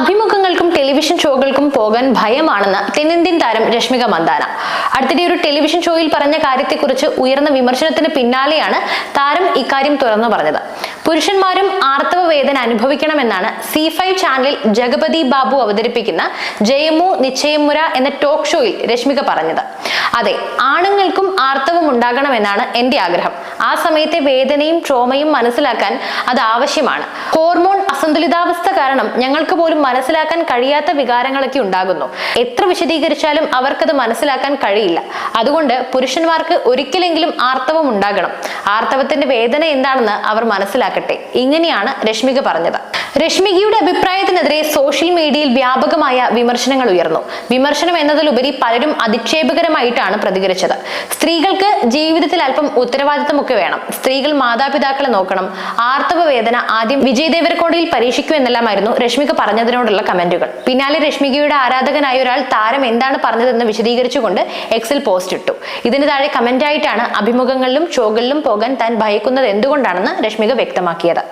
അഭിമുഖങ്ങൾക്കും television ഷോകൾക്കും പോകാൻ ഭയമാണെന്ന് തെന്നിന്ത്യൻ താരം രശ്മിക മന്ദാന. അടുത്തിടെ ഒരു ടെലിവിഷൻ ഷോയിൽ പറഞ്ഞ കാര്യത്തെക്കുറിച്ച് ഉയർന്ന വിമർശനത്തിന് പിന്നാലെയാണ് താരം ഇക്കാര്യം തുറന്നു പറഞ്ഞത്. പുരുഷന്മാരും ആർത്തവ വേദന അനുഭവിക്കണമെന്നാണ് സി ഫൈവ് ചാനലിൽ ജഗപതി ബാബു അവതരിപ്പിക്കുന്ന ജയമു നിശ്ചയമുര എന്ന ടോക്ക് ഷോയിൽ രശ്മിക പറഞ്ഞത്. അതെ ആണുങ്ങൾക്കും ആർത്തവം ഉണ്ടാകണമെന്നാണ് എന്റെ ആഗ്രഹം. ആ സമയത്തെ വേദനയും ട്രോമയും മനസ്സിലാക്കാൻ അത് ആവശ്യമാണ്. ഹോർമോൺ അസന്തുലിതാവസ്ഥ കാരണം ഞങ്ങൾക്ക് പോലും മനസ്സിലാക്കാൻ കഴിയാത്ത വികാരങ്ങളൊക്കെ ഉണ്ടാകുന്നു. എത്ര വിശദീകരിച്ചാലും അവർക്കത് മനസ്സിലാക്കാൻ കഴിയില്ല. അതുകൊണ്ട് പുരുഷന്മാർക്ക് ഒരിക്കലെങ്കിലും ആർത്തവം ഉണ്ടാകണം. ആർത്തവത്തിന്റെ വേദന എന്താണെന്ന് അവർ മനസ്സിലാക്കട്ടെ. ഇങ്ങനെയാണ് രശ്മിക പറഞ്ഞത്. രശ്മികയുടെ അഭിപ്രായത്തിനെതിരെ സോഷ്യൽ മീഡിയയിൽ വ്യാപകമായ വിമർശനങ്ങൾ ഉയർന്നു. വിമർശനം എന്നതിലുപരി പലരും അധിക്ഷേപകരമായിട്ടാണ് പ്രതികരിച്ചത്. സ്ത്രീകൾക്ക് ജീവിതത്തിൽ അല്പം ഉത്തരവാദിത്തമൊക്കെ വേണം. സ്ത്രീകൾ മാതാപിതാക്കളെ നോക്കണം. ആർത്തവ വേദന ആദ്യം വിജയ് ദേവരക്കോടയിൽ പരീക്ഷിക്കൂ എന്നെല്ലാമായിരുന്നു രശ്മിക പറഞ്ഞതിനോടുള്ള കമന്റുകൾ. പിന്നാലെ രശ്മികയുടെ ആരാധകനായ ഒരാൾ താരം എന്താണ് പറഞ്ഞതെന്ന് വിശദീകരിച്ചുകൊണ്ട് എക്സിൽ പോസ്റ്റ് ഇട്ടു. ഇതിന് താഴെ കമന്റായിട്ടാണ് അഭിമുഖങ്ങളിലും ഷോകളിലും പോകാൻ താൻ ഭയക്കുന്നത് എന്തുകൊണ്ടാണെന്ന് രശ്മിക വ്യക്തമാക്കിയത്.